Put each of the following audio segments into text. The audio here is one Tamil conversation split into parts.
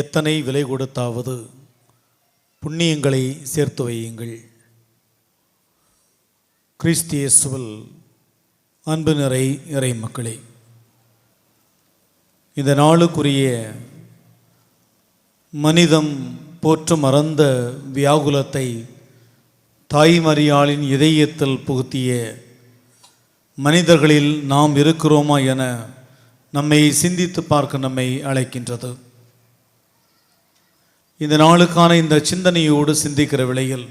எத்தனை விலை கொடுத்தாவது புண்ணியங்களை சேர்த்து வையுங்கள். கிறிஸ்து அன்பு நிறை இறை மக்களே இந்த நாளுக்குரிய மனிதம் போற்று மறந்த வியாகுலத்தை தாய்மறியாளின் இதயத்தில் புகுத்திய மனிதர்களில் நாம் இருக்கிறோமா என நம்மை சிந்தித்து பார்க்க நம்மை அழைக்கின்றது. இந்த நாளுக்கான இந்த சிந்தனையோடு சிந்திக்கிற விலையில்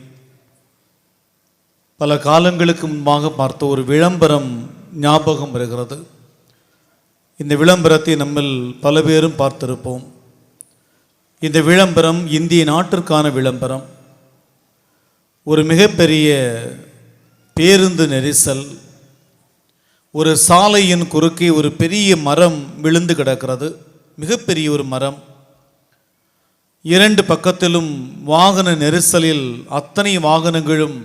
பல காலங்களுக்கு முன்பாக பார்த்த ஒரு விளம்பரம் ஞாபகம் வருகிறது. இந்த விளம்பரத்தை நம்மில் பல பேரும் பார்த்திருப்போம். இந்த விளம்பரம் இந்திய நாட்டிற்கான விளம்பரம். ஒரு மிகப்பெரிய பேருந்து நெரிசல். ஒரு சாலையின் குறுக்கே ஒரு பெரிய மரம் விழுந்து கிடக்கிறது. மிகப்பெரிய ஒரு மரம். இரண்டு பக்கத்திலும் வாகன நெரிசலில் அத்தனை வாகனங்களும்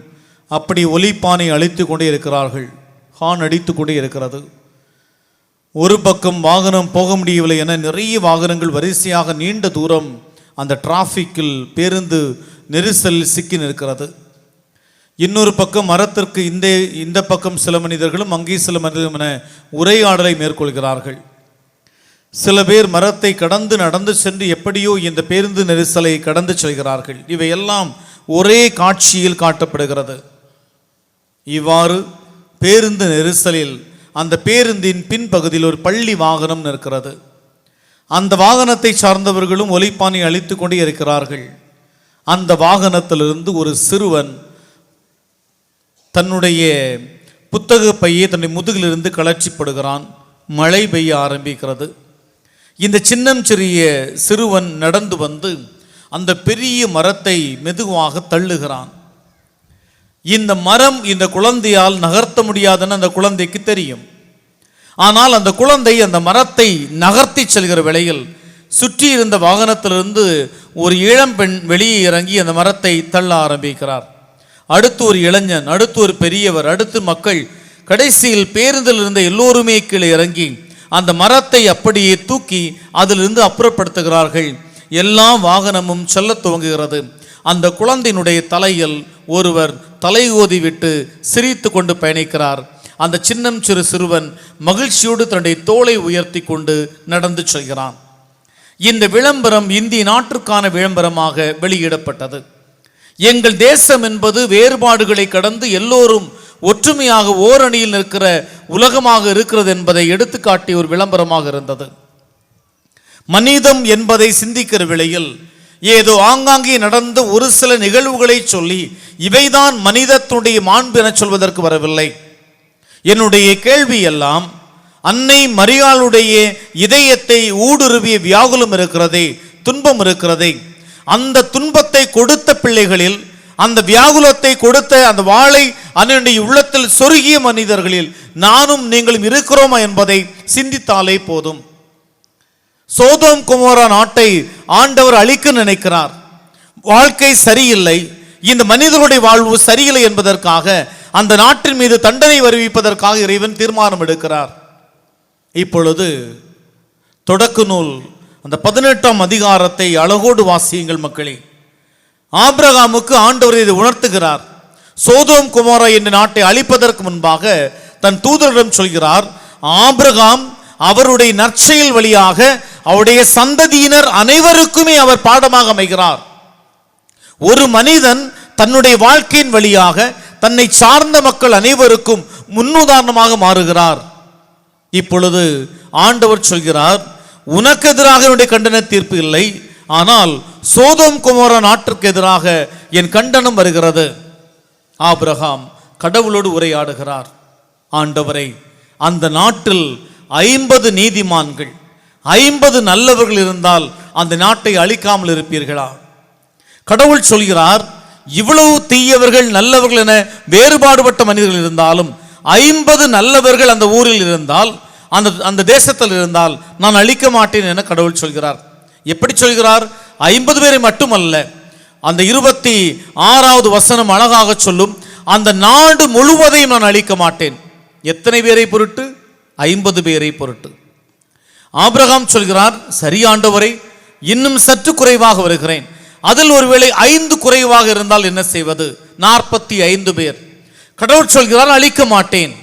அப்படி ஒலிப்பானை அழித்து கொண்டே இருக்கிறார்கள். ஹான் அடித்து கொண்டே இருக்கிறது. ஒரு பக்கம் வாகனம் போக முடியவில்லை என நிறைய வாகனங்கள் வரிசையாக நீண்ட தூரம் அந்த டிராஃபிக்கில் பேருந்து நெரிசலில் சிக்கி நிற்கிறது. இன்னொரு பக்கம் மரத்திற்கு இந்த இந்த பக்கம் சில மனிதர்களும் அங்கே சில மனிதர்களும் என உரையாடலை மேற்கொள்கிறார்கள். சில பேர் மரத்தை கடந்து நடந்து சென்று எப்படியோ இந்த பேருந்து நெரிசலை கடந்து செல்கிறார்கள். இவையெல்லாம் ஒரே காட்சியில் காட்டப்படுகிறது. இவ்வாறு பேருந்து நெரிசலில் அந்த பேருந்தின் பின்பகுதியில் ஒரு பள்ளி வாகனம் நிற்கிறது. அந்த வாகனத்தை சார்ந்தவர்களும் ஒலிப்பானை அழித்து கொண்டே இருக்கிறார்கள். அந்த வாகனத்திலிருந்து ஒரு சிறுவன் தன்னுடைய புத்தக பையை தன்னுடைய முதுகிலிருந்து கலர்ச்சிப்படுகிறான் மழை பெய்ய ஆரம்பிக்கிறது. இந்த சின்னம் சிறிய சிறுவன் நடந்து வந்து அந்த பெரிய மரத்தை மெதுவாக தள்ளுகிறான். இந்த மரம் இந்த குழந்தையால் நகர்த்த முடியாதுன்னு அந்த குழந்தைக்கு தெரியும். ஆனால் அந்த குழந்தை அந்த மரத்தை நகர்த்தி செல்கிற வேளையில் சுற்றி இருந்த வாகனத்திலிருந்து ஒரு இளம்பெண் வெளியே இறங்கி அந்த மரத்தை தள்ள ஆரம்பிக்கிறார். அடுத்து ஒரு இளைஞன் அடுத்து ஒரு பெரியவர் அடுத்து மக்கள் கடைசியில் பேருந்தில் இருந்த எல்லோருமே கீழே இறங்கி அந்த மரத்தை அப்படியே தூக்கி அதிலிருந்து அப்புறப்படுத்துகிறார்கள். எல்லா வாகனமும் செல்லத் துவங்குகிறது. அந்த குழந்தையினுடைய தலையில் ஒருவர் தலைகோதி விட்டு சிரித்து கொண்டு பயணிக்கிறார். அந்த சின்னம் சிறு சிறுவன் மகிழ்ச்சியோடு தன்னுடைய தோலை உயர்த்தி கொண்டு நடந்து செல்கிறான். இந்த விளம்பரம் இந்திய நாட்டிற்கான விளம்பரமாக வெளியிடப்பட்டது. எங்கள் தேசம் என்பது வேறுபாடுகளை கடந்து எல்லோரும் ஒற்றுமையாக ஓரணியில் நிற்கிற உலகமாக இருக்கிறது என்பதை எடுத்துக்காட்டி ஒரு விளம்பரமாக இருந்தது. மனிதம் என்பதை சிந்திக்கிற வேளையில் ஏதோ ஆங்காங்கே நடந்த ஒரு சில நிகழ்வுகளை சொல்லி இவைதான் மனிதத்துடைய மாண்பு என சொல்வதற்கு வரவில்லை. என்னுடைய கேள்வி எல்லாம் அன்னை மரியாளுடைய இதயத்தை ஊடுருவிய வியாகுலம் இருக்கிறதே துன்பம் இருக்கிறதே அந்த துன்பத்தை கொடுத்த பிள்ளைகளில் அந்த வியாகுலத்தை கொடுத்த அந்த வாளை அன்னையுடைய உள்ளத்தில் சொருகிய மனிதர்களில் நானும் நீங்களும் இருக்கிறோமா என்பதை சிந்தித்தாலே போதும். சோதோம் குமாரா நாட்டை ஆண்டவர் அழிக்க நினைக்கிறார். வாழ்க்கை சரியில்லை. இந்த மனிதர்களுடைய வாழ்வு சரியில்லை என்பதற்காக அந்த நாட்டின் மீது தண்டனை வருவிப்பதற்காக இறைவன் தீர்மானம் எடுக்கிறார். இப்பொழுது தொடக்க நூல் அந்த பதினெட்டாம் அதிகாரத்தை அழகோடு வாசியுங்கள் மக்களே. ஆப்ரகாமுக்கு ஆண்டவர் இதை உணர்த்துகிறார். சோதோம் குமாரா என்ற நாட்டை அழிப்பதற்கு முன்பாக தன் தூதரிடம் சொல்கிறார் ஆபிரகாம் அவருடைய நற்செயல் வழியாக அவருடைய சந்ததியினர் அனைவருக்குமே அவர் பாடமாக அமைகிறார். ஒரு மனிதன் தன்னுடைய வாழ்க்கையின் வழியாக தன்னை சார்ந்த மக்கள் அனைவருக்கும் முன்னுதாரணமாக மாறுகிறார். இப்பொழுது ஆண்டவர் சொல்கிறார் உனக்கு எதிராக என்னுடைய கண்டன தீர்ப்பு இல்லை. ஆனால் சோதம் குமார நாட்டிற்கு எதிராக என் கண்டனம் வருகிறது. ஆபிரகாம் கடவுளோடு உரையாடுகிறார். ஆண்டவரை அந்த நாட்டில் ஐம்பது நீதிமான்கள் ஐம்பது நல்லவர்கள் இருந்தால் அந்த நாட்டை அழிக்காமல் இருப்பீர்களா? கடவுள் சொல்கிறார் இவ்வளவு தீயவர்கள் நல்லவர்கள் என வேறுபாடுபட்ட மனிதர்கள் இருந்தாலும் ஐம்பது நல்லவர்கள் அந்த ஊரில் இருந்தால் அந்த அந்த தேசத்தில் இருந்தால் நான் அழிக்க மாட்டேன் என கடவுள் சொல்கிறார். எப்படி சொல்கிறார்? ஐம்பது பேரை மட்டுமல்ல அந்த இருபத்தி ஆறாவது வசனம் அழகாக சொல்லும் அந்த நாடு முழுவதையும் நான் அழிக்க மாட்டேன். எத்தனை பேரை பொருட்டு? ஐம்பது பேரை பொருட்டு. ஆபிரகாம் சொல்கிறார் சரியாண்டவரை இன்னும் சற்று குறைவாக வருகிறேன். அதில் ஒருவேளை ஐந்து குறைவாக இருந்தால் என்ன செய்வது? நாற்பத்தி ஐந்து பேர். கடவுள் சொல்கிறார் அழிக்க மாட்டேன்.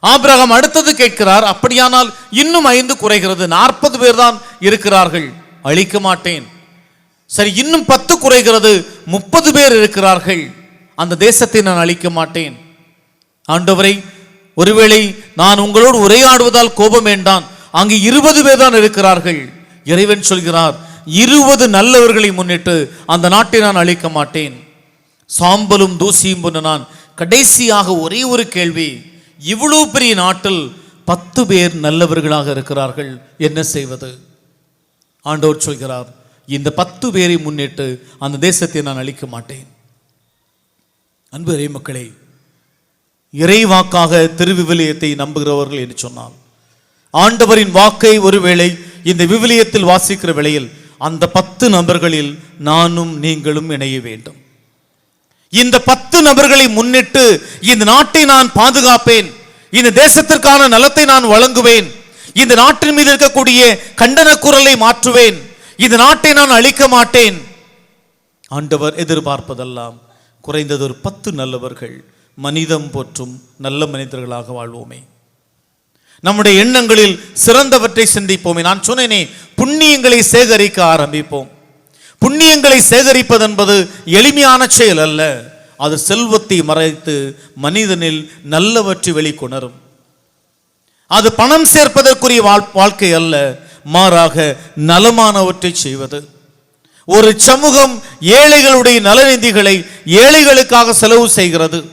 ஆபிரகாம் அடுத்தது கேட்கிறார் அப்படியானால் இன்னும் ஐந்து குறைகிறது. நாற்பது பேர் தான் இருக்கிறார்கள். அழிக்க மாட்டேன். சரி இன்னும் பத்து குறைகிறது. முப்பது பேர் இருக்கிறார்கள். அந்த தேசத்தை நான் அழிக்க மாட்டேன். ஆண்டவரை ஒருவேளை நான் உங்களோடு உரையாடுவதால் கோபம் வேண்டாம். அங்கு இருபது பேர் தான் இருக்கிறார்கள். இறைவன் சொல்கிறார் இருபது நல்லவர்களை முன்னிட்டு அந்த நாட்டை நான் அழிக்க மாட்டேன். சாம்பலும் தூசியும் பொண்ணு நான். கடைசியாக ஒரே ஒரு கேள்வி இவ்வளவு பெரிய நாட்டில் பத்து பேர் நல்லவர்களாக இருக்கிறார்கள். என்ன செய்வது? ஆண்டவர் சொல்கிறார் இந்த பத்து பேரை முன்னிட்டு அந்த தேசத்தை நான் அழிக்க மாட்டேன். அன்பு இறை மக்களே இறைவாக்காக திருவிவிலியத்தை நம்புகிறவர்கள் என்று சொன்னால் ஆண்டவரின் வாக்கை ஒருவேளை இந்த விவிலியத்தில் வாசிக்கிற வேளையில் அந்த பத்து நபர்களில் நானும் நீங்களும் இணைய வேண்டும். இந்த பத்து நபர்களை முன்னிட்டு இந்த நாட்டை நான் பாதுகாப்பேன் இந்த தேசத்திற்கான நலத்தை நான் வழங்குவேன் இந்த நாட்டின் மீது இருக்கக்கூடிய கண்டன குரலை மாற்றுவேன். இந்த நாட்டை நான் அழிக்க மாட்டேன். ஆண்டவர் எதிர்பார்ப்பதெல்லாம் குறைந்தது ஒரு பத்து நல்லவர்கள் மனிதம் போற்றும் நல்ல மனிதர்களாக வாழ்வோமே. நம்முடைய எண்ணங்களில் சிறந்தவற்றை சிந்திப்போமே. நான் சொன்னேனே புண்ணியங்களை சேகரிக்க ஆரம்பிப்போம். புண்ணியங்களை சேகரிப்பது என்பது எளிமையான செயல் அல்ல. அது செல்வத்தை மறைத்து மனிதனில் நல்லவற்றை வெளிக்கொணரும். அது பணம் சேர்ப்பதற்குரிய வாழ்- வாழ்க்கை அல்ல மாறாக நலமானவற்றை செய்வது. ஒரு சமூகம் ஏழைகளுடைய நலநிதிகளை ஏழைகளுக்காக செலவு செய்கிறது.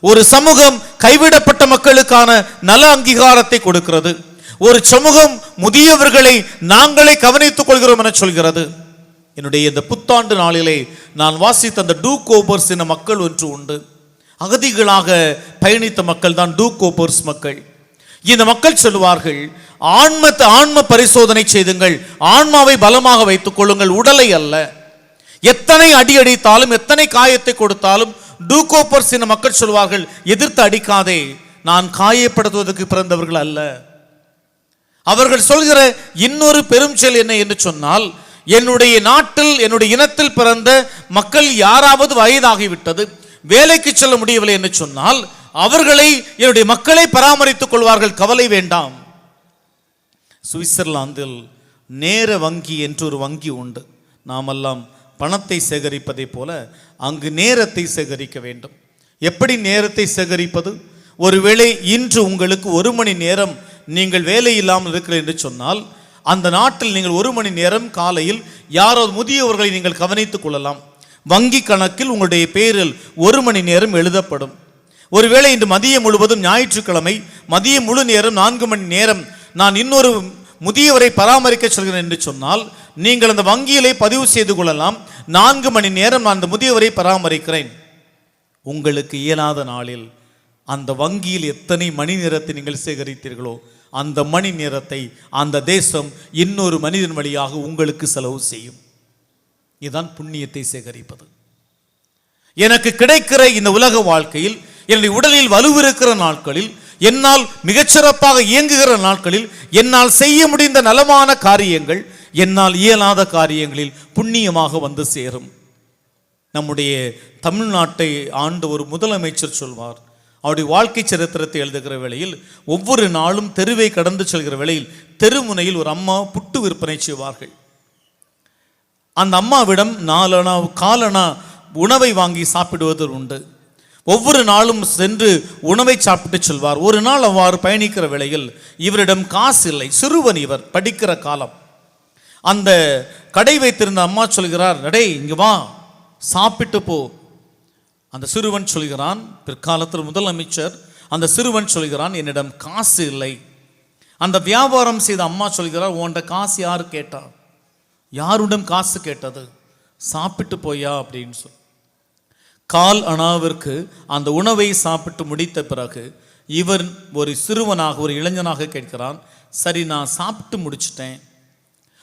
ஒரு சமூகம் கைவிடப்பட்ட மக்களுக்கான நல அங்கீகாரத்தை கொடுக்கிறது. ஒரு சமூகம் முதியவர்களை நாங்களே கவனித்துக் கொள்கிறோம் என சொல்கிறது. என்னுடைய இந்த புத்தாண்டு நாளிலே நான் வாசித்த அந்த டூ கோபர்ஸ் என மக்கள் ஒன்று உண்டு. அகதிகளாக பயணித்த மக்கள் தான் டூ கோபர்ஸ் மக்கள். இந்த மக்கள் சொல்லுவார்கள் ஆன்ம ஆன்ம பரிசோதனை செய்துங்கள் ஆன்மாவை பலமாக வைத்துக் கொள்ளுங்கள் உடலை அல்ல. எத்தனை அடி அடித்தாலும் எத்தனை காயத்தை கொடுத்தாலும் டூகோப்பர்ஸ் என மக்கள் சொல்வார்கள் எதிர்த்து அடிக்காதே நான் காயப்படுத்துவதற்கு பிறந்தவர்கள் அல்ல. அவர்கள் சொல்கிற இன்னொரு பெரும் செயல் என்ன என்று சொன்னால் என்னுடைய நாட்டில் என்னுடைய இனத்தில் பிறந்த மக்கள் யாராவது வயதாகிவிட்டது வேலைக்கு செல்ல முடியவில்லை என்று சொன்னால் அவர்களை என்னுடைய மக்களை பராமரித்துக் கொள்வார்கள் கவலை வேண்டாம். சுவிட்சர்லாந்தில் நேர வங்கி என்று ஒரு வங்கி உண்டு. நாமெல்லாம் பணத்தை சேகரிப்பதைப் போல அங்கு நேரத்தை சேகரிக்க வேண்டும். எப்படி நேரத்தை சேகரிப்பது? ஒருவேளை இன்று உங்களுக்கு ஒரு மணி நேரம் நீங்கள் வேலை இல்லாமல் இருக்கிறீர்கள் என்று சொன்னால் அந்த நாட்டில் நீங்கள் ஒரு மணி நேரம் காலையில் யாரோ முதியவர்களை நீங்கள் கவனித்துக் கொள்ளலாம். வங்கி கணக்கில் உங்களுடைய பேரில் ஒரு மணி நேரம் எழுதப்படும். ஒருவேளை இன்று மதியம் முழுவதும் ஞாயிற்றுக்கிழமை மதியம் முழு நேரம் நான்கு மணி நேரம் நான் இன்னொரு முதியவரை பராமரிக்க சொல்கிறேன் என்று சொன்னால் நீங்கள் அந்த வங்கியிலே பதிவு செய்து கொள்ளலாம். நான்கு மணி நேரம் நான் அந்த முதியவரை பராமரிக்கிறேன். உங்களுக்கு இயலாத நாளில் அந்த வங்கியில் எத்தனை மணி நேரத்தை நீங்கள் சேகரித்தீர்களோ அந்த மணி நேரத்தை அந்த தேசம் இன்னொரு மனிதன் வழியாக உங்களுக்கு செலவு செய்யும். இதுதான் புண்ணியத்தை சேகரிப்பது. எனக்கு கிடைக்கிற இந்த உலக வாழ்க்கையில் என்னுடைய உடலில் வலுவிருக்கிற நாட்களில் என்னால் மிகச்சிறப்பாக இயங்குகிற நாட்களில் என்னால் செய்ய முடிந்த நலமான காரியங்கள் என்னால் இயலாத காரியங்களில் புண்ணியமாக வந்து சேரும். நம்முடைய தமிழ்நாட்டை ஆண்டு ஒரு முதலமைச்சர் சொல்வார். அவருடைய வாழ்க்கை சரித்திரத்தை எழுதுகிற வேளையில் ஒவ்வொரு நாளும் தெருவை கடந்து செல்கிற வேளையில் தெருமுனையில் ஒரு அம்மா புட்டு விற்பனை செய்வார்கள். அந்த அம்மாவிடம் நாலனா காலனா உணவை வாங்கி சாப்பிடுவது உண்டு. ஒவ்வொரு நாளும் சென்று உணவை சாப்பிட்டு செல்வார். ஒரு நாள் அவ்வாறு பயணிக்கிற வேளையில் இவரிடம் காசு இல்லை. சிறுவன் இவர் படிக்கிற காலம். அந்த கடை வைத்திருந்த அம்மா சொல்கிறார் நடே இங்கே வா சாப்பிட்டு போ. அந்த சிறுவன் சொல்கிறான் பிற்காலத்தில் முதலமைச்சர் அந்த சிறுவன் சொல்கிறான் என்னிடம் காசு இல்லை. அந்த வியாபாரம் செய்த அம்மா சொல்கிறார் உன்ட காசு யார் கேட்டா? யாருடன் காசு கேட்டது? சாப்பிட்டு போயா அப்படின்னு சொல்லி கால் அணாவிற்கு அந்த உணவை சாப்பிட்டு முடித்த பிறகு இவர் ஒரு சிறுவனாக ஒரு இளைஞனாக கேட்கிறான் சரி நான் சாப்பிட்டு முடிச்சிட்டேன்.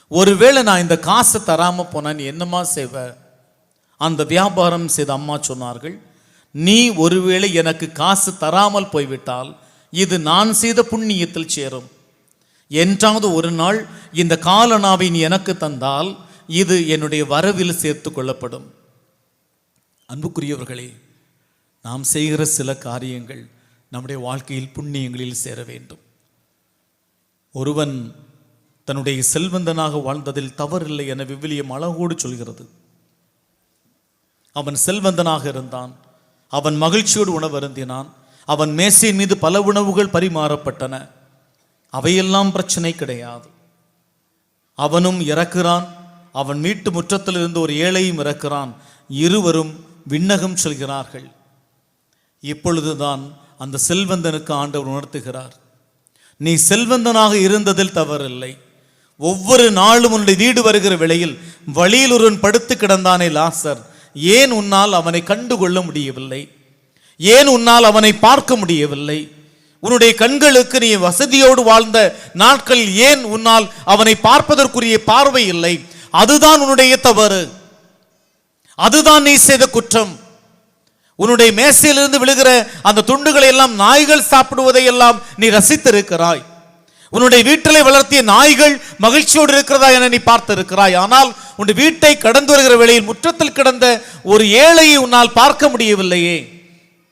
ஒருவேளை நான் இந்த காசை தராமல் போனேன் நீ என்னம்மா செய்வ? அந்த வியாபாரம் செய்த அம்மா சொன்னார்கள் நீ ஒருவேளை எனக்கு காசு தராமல் போய்விட்டால் இது நான் செய்த புண்ணியத்தில் சேரும். என்றாவது ஒரு நாள் இந்த காலனாவை நீ எனக்கு தந்தால் இது என்னுடைய வரவில் சேர்த்து கொள்ளப்படும். அன்புக்குரியவர்களே நாம் செய்கிற சில காரியங்கள் நம்முடைய வாழ்க்கையில் புண்ணியங்களில் சேர வேண்டும். ஒருவன் தன்னுடைய செல்வந்தனாக வாழ்ந்ததில் தவறில்லை என விவிலியம் அழகோடு சொல்கிறது. அவன் செல்வந்தனாக இருந்தான் அவன் மகிழ்ச்சியோடு உணவு அருந்தினான் அவன் மேசையின் மீது பல உணவுகள் பரிமாறப்பட்டன. அவையெல்லாம் பிரச்சனை கிடையாது. அவனும் இறக்குறான் அவன் வீட்டு முற்றத்தில் இருந்து ஒரு ஏழையும் இறக்கிறான். இருவரும் விண்ணகம் செல்கிறார்கள். இப்பொழுதுதான் அந்த செல்வந்தனுக்கு ஆண்டவர் உணர்த்துகிறார். நீ செல்வந்தனாக இருந்ததில் தவறில்லை. ஒவ்வொரு நாளும் உன்னுடைய வீடு வருகிற விலையில் வழியில் ஒருவன் படுத்து கிடந்தானே லாசர். ஏன் உன்னால் அவனை கண்டுகொள்ள முடியவில்லை? ஏன் உன்னால் அவனை பார்க்க முடியவில்லை? உன்னுடைய கண்களுக்கு நீ வசதியோடு வாழ்ந்த நாட்கள் ஏன் உன்னால் அவனை பார்ப்பதற்குரிய பார்வை இல்லை? அதுதான் உன்னுடைய தவறு. அதுதான் நீ செய்த குற்றம். உன்னுடைய மேசையிலிருந்து விழுகிற அந்த துண்டுகளை எல்லாம் நாய்கள் சாப்பிடுவதை எல்லாம் நீ ரசித்திருக்கிறாய். உன்னுடைய வீட்டிலே வளர்த்திய நாய்கள் மகிழ்ச்சியோடு இருக்கிறதா என நீ பார்த்திருக்கிறாய். ஆனால் உன்னுடைய வீட்டை கடந்து வருகிற வேளையில் முற்றத்தில் கிடந்த ஒரு ஏழையை உன்னால் பார்க்க முடியவில்லையே.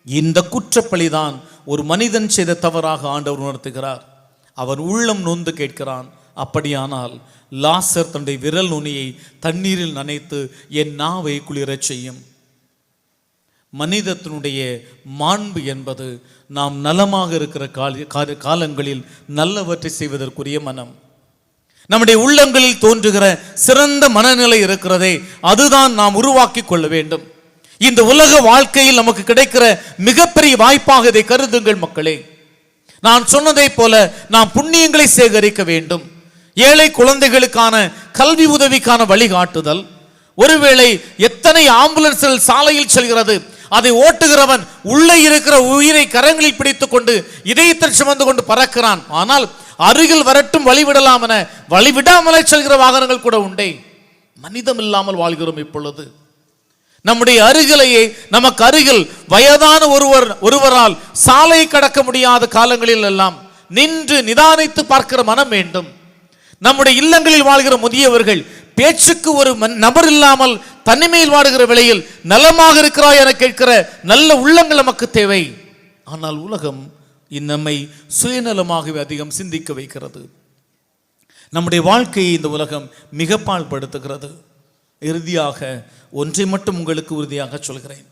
இந்த குற்றப்பழிதான் ஒரு மனிதன் செய்த தவறாக ஆண்டவர் உணர்த்துகிறார். அவன் உள்ளம் நொந்து கேட்கிறான். அப்படியானால் லாசர் தன்னுடைய விரல் நுனியை தண்ணீரில் நனைத்து என் நாவை குளிரச் செய்யும். மனிதத்தினுடைய மாண்பு என்பது நாம் நலமாக இருக்கிற கால காலங்களில் நல்லவற்றை செய்வதற்குரிய மனம். நம்முடைய உள்ளங்களில் தோன்றுகிற சிறந்த மனநிலை இருக்கிறதே அதுதான் நாம் உருவாக்கி கொள்ள வேண்டும். இந்த உலக வாழ்க்கையில் நமக்கு கிடைக்கிற மிகப்பெரிய வாய்ப்பாக இதை கருதுங்கள் மக்களே. நான் சொன்னதைப் போல நாம் புண்ணியங்களை சேகரிக்க வேண்டும். ஏழை குழந்தைகளுக்கான கல்வி உதவிக்கான வழிகாட்டுதல். ஒருவேளை எத்தனை ஆம்புலன்ஸ்கள் சாலையில் செல்கிறது அதை ஓட்டுகிறவன் உள்ளே இருக்கிற உயிரை கரங்களில் பிடித்துக் கொண்டு இதயத்தில் சுமந்து கொண்டு பறக்கிறான். ஆனால் அருகில் வரட்டும் வழிவிடலாம் என வழிவிடாமலே செல்கிற வாகனங்கள் கூட உண்டே. மனிதம் இல்லாமல் வாழ்கிறோம் இப்பொழுது. நம்முடைய அருகிலேயே நமக்கு அருகில் வயதான ஒருவர் ஒருவரால் சாலையை கடக்க முடியாத காலங்களில் எல்லாம் நின்று நிதானித்து பார்க்கிற மனம் வேண்டும். நம்முடைய இல்லங்களில் வாழ்கிற முதியவர்கள் பேச்சுக்கு ஒரு மன்- நபர் இல்லாமல் தனிமையில் வாடுகிற விலையில் நலமாக இருக்கிறாய் என கேட்கிற நல்ல உள்ளங்கள் நமக்கு தேவை. ஆனால் உலகம் நம்மை சுயநலமாகவே அதிகம் சிந்திக்க வைக்கிறது. நம்முடைய வாழ்க்கையை இந்த உலகம் மிக பாழ்படுத்துகிறது. இறுதியாக ஒன்றை மட்டும் உங்களுக்கு உறுதியாக சொல்கிறேன்.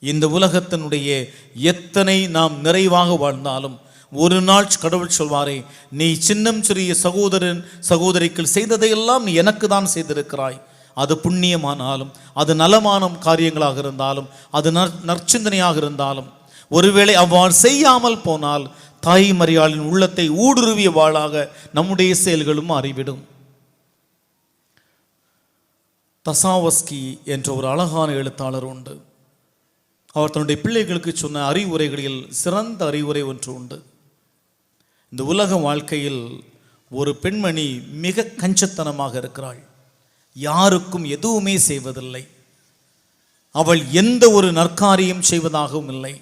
இந்த உலகத்தினுடைய எத்தனை நாம் நிறைவாக வாழ்ந்தாலும் ஒரு நாள் கடவுள் சொல்வாரே நீ சின்னம் சிறிய சகோதரன் சகோதரிக்குள் செய்ததையெல்லாம் நீ எனக்கு தான் செய்திருக்கிறாய். அது புண்ணியமானாலும் அது நலமான காரியங்களாக இருந்தாலும் அது நற் நற்சிந்தனையாக இருந்தாலும் ஒருவேளை அவ்வாறு செய்யாமல் போனால் தாய் மரியாளின் உள்ளத்தை ஊடுருவிய வாளாக நம்முடைய செயல்களும் அறிவிடும் தசாவஸ்கி என்ற ஒரு அழகான எழுத்தாளர் உண்டு. அவர் தன்னுடைய பிள்ளைகளுக்கு சொன்ன அறிவுரைகளில் சிறந்த அறிவுரை ஒன்று உண்டு. இந்த உலக வாழ்க்கையில் ஒரு பெண்மணி மிக கஞ்சத்தனமாக இருக்கிறாள். யாருக்கும் எதுவுமே செய்வதில்லை. அவள் எந்த ஒரு நற்காரியம் செய்வதாகவும் இல்லை.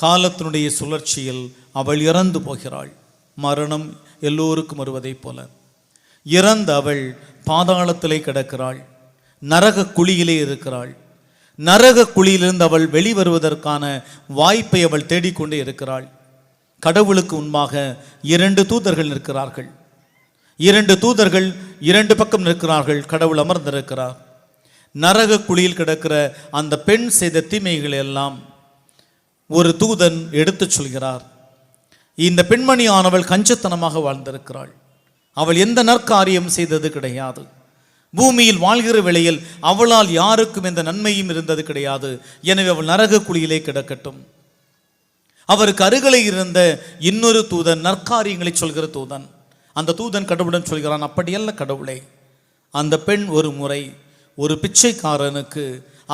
காலத்தினுடைய சுழற்சியில் அவள் இறந்து போகிறாள். மரணம் எல்லோருக்கும் வருவதைப் போல. இறந்த அவள் பாதாளத்திலே கிடக்கிறாள். நரக குழியிலே இருக்கிறாள். நரக குழியிலிருந்து அவள் வெளிவருவதற்கான வாய்ப்பை அவள் தேடிக்கொண்டே இருக்கிறாள். கடவுளுக்கு முன்பாக இரண்டு தூதர்கள் நிற்கிறார்கள். இரண்டு தூதர்கள் இரண்டு பக்கம் நிற்கிறார்கள். கடவுள் அமர்ந்திருக்கிறார். நரக குழியில் கிடக்கிற அந்த பெண் செய்த தீமைகளை எல்லாம் ஒரு தூதன் எடுத்துச் சொல்கிறார். இந்த பெண்மணி ஆனவள் கஞ்சத்தனமாக வாழ்ந்திருக்கிறாள். அவள் எந்த நற்காரியம் செய்தது கிடையாது. பூமியில் வாழ்கிற வேளையில் அவளால் யாருக்கும் எந்த நன்மையும் இருந்தது கிடையாது. எனவே அவள் நரக குழியிலே கிடக்கட்டும். அவருக்கு அருகிலே இருந்த இன்னொரு தூதன் நற்காரியங்களை சொல்கிற தூதன். அந்த தூதன் கடவுளுடன் சொல்கிறான் அப்படியல்ல கடவுளே அந்த பெண் ஒரு முறை ஒரு பிச்சைக்காரனுக்கு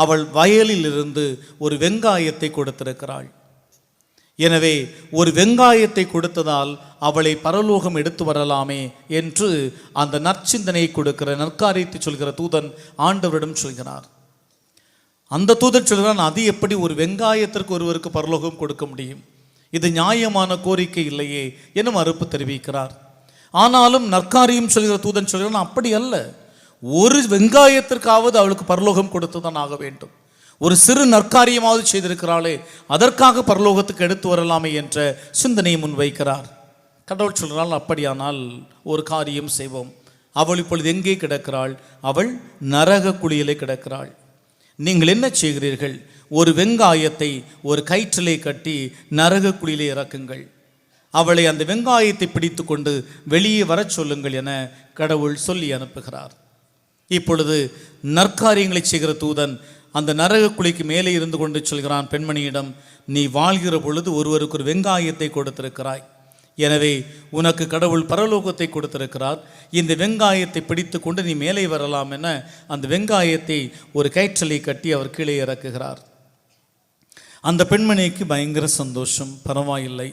அவள் வயலில் இருந்து ஒரு வெங்காயத்தை கொடுத்திருக்கிறாள். எனவே ஒரு வெங்காயத்தை கொடுத்ததால் அவளை பரலோகம் எடுத்து வரலாமே என்று அந்த நற்சிந்தனையை கொடுக்கிற நற்காரியத்தை சொல்கிற தூதன் ஆண்டவரிடம் சொல்கிறார். அந்த தூதன் சொல்கிறான் அது எப்படி ஒரு வெங்காயத்திற்கு ஒருவருக்கு பரலோகம் கொடுக்க முடியும்? இது நியாயமான கோரிக்கை இல்லையே என மறுப்பு தெரிவிக்கிறார். ஆனாலும் நற்காரியம் சொல்கிற தூதன் சொல்கிறான் அப்படி அல்ல. ஒரு வெங்காயத்திற்காவது அவளுக்கு பரலோகம் கொடுத்து தான் ஆக வேண்டும். ஒரு சிறு நற்காரியமாவது செய்திருக்கிறாளே அதற்காக பரலோகத்துக்கு எடுத்து வரலாமே என்ற சிந்தனையை முன்வைக்கிறார். கடவுள் சொல்கிறாள் அப்படியானால் ஒரு காரியம் செய்வோம். அவள் இப்பொழுது எங்கே கிடக்கிறாள்? அவள் நரக குழியிலே கிடக்கிறாள். நீங்கள் என்ன செய்கிறீர்கள்? ஒரு வெங்காயத்தை ஒரு கயிற்றிலே கட்டி நரக குழியிலே இறக்குங்கள். அவளை அந்த வெங்காயத்தை பிடித்து கொண்டு வெளியே வரச் சொல்லுங்கள் என கடவுள் சொல்லி அனுப்புகிறார். இப்பொழுது நற்காரியங்களை செய்கிற தூதன் அந்த நரக குழிக்கு மேலே இருந்து கொண்டு சொல்கிறான். பெண்மணியிடம் நீ வாழ்கிற பொழுது ஒருவருக்கு ஒரு வெங்காயத்தை கொடுத்திருக்கிறாய். எனவே உனக்கு கடவுள் பரலோகத்தை கொடுத்திருக்கிறார். இந்த வெங்காயத்தை பிடித்து கொண்டு நீ மேலே வரலாம் என அந்த வெங்காயத்தை ஒரு கயிற்றலை கட்டி அவர் கீழே இறக்குகிறார். அந்த பெண்மணிக்கு பயங்கர சந்தோஷம். பரவாயில்லை.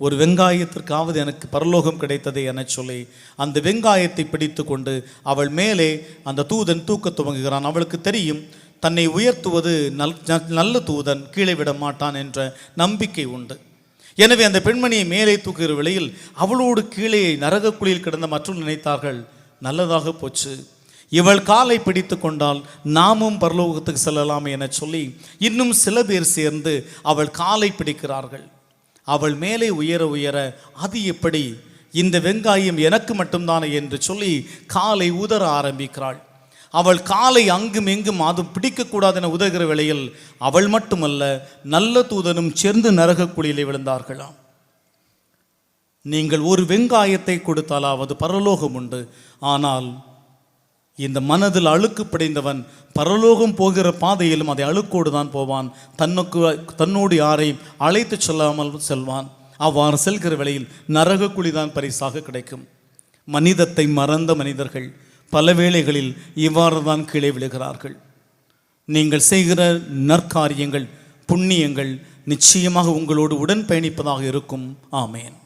ஒரு வெங்காயத்திற்காவது எனக்கு பரலோகம் கிடைத்ததே என சொல்லி அந்த வெங்காயத்தை பிடித்து கொண்டு அவள் மேலே அந்த தூதன் தூக்க துவங்குகிறான். அவளுக்கு தெரியும் தன்னை உயர்த்துவது நல் நல்ல தூதன் கீழே விட மாட்டான் என்ற நம்பிக்கை உண்டு. எனவே அந்த பெண்மணியை மேலே தூக்குகிற வேளையில் அவளோடு கீழே நரகக்குழியில் கிடந்த மற்றும் நினைத்தார்கள் நல்லதாக போச்சு. இவள் காலை பிடித்து கொண்டால் நாமும் பரலோகத்துக்கு செல்லலாம் என சொல்லி இன்னும் சில பேர் சேர்ந்து அவள் காலை பிடிக்கிறார்கள். அவள் மேலே உயர உயர அது எப்படி? இந்த வெங்காயம் எனக்கு மட்டும்தானே? என்று சொல்லி காலை உதற ஆரம்பிக்கிறாள். அவள் காலை அங்கும் எங்கும் அது பிடிக்கக்கூடாது என உதகிற வேளையில் அவள் மட்டுமல்ல நல்ல தூதனும் சேர்ந்து நரகக் குழியிலே விழுந்தார்களாம். நீங்கள் ஒரு வெங்காயத்தை கொடுத்தாலாவது பரலோகம் உண்டு. ஆனால் இந்த மனதில் அழுக்கு படைந்தவன் பரலோகம் போகிற பாதையிலும் அதை அழுக்கோடு தான் போவான். தன்னுக்கு தன்னோடு யாரையும் அழைத்து செல்லாமல் செல்வான். அவ்வாறு செல்கிற வேளையில் நரக குழிதான் பரிசாக கிடைக்கும். மனிதத்தை மறந்த மனிதர்கள் பல வேளைகளில் இவ்வாறு தான் கீழே விழுகிறார்கள். நீங்கள் செய்கிற நற்காரியங்கள் புண்ணியங்கள் நிச்சயமாக உங்களோடு உடன் பயணிப்பதாக இருக்கும். ஆமேன்.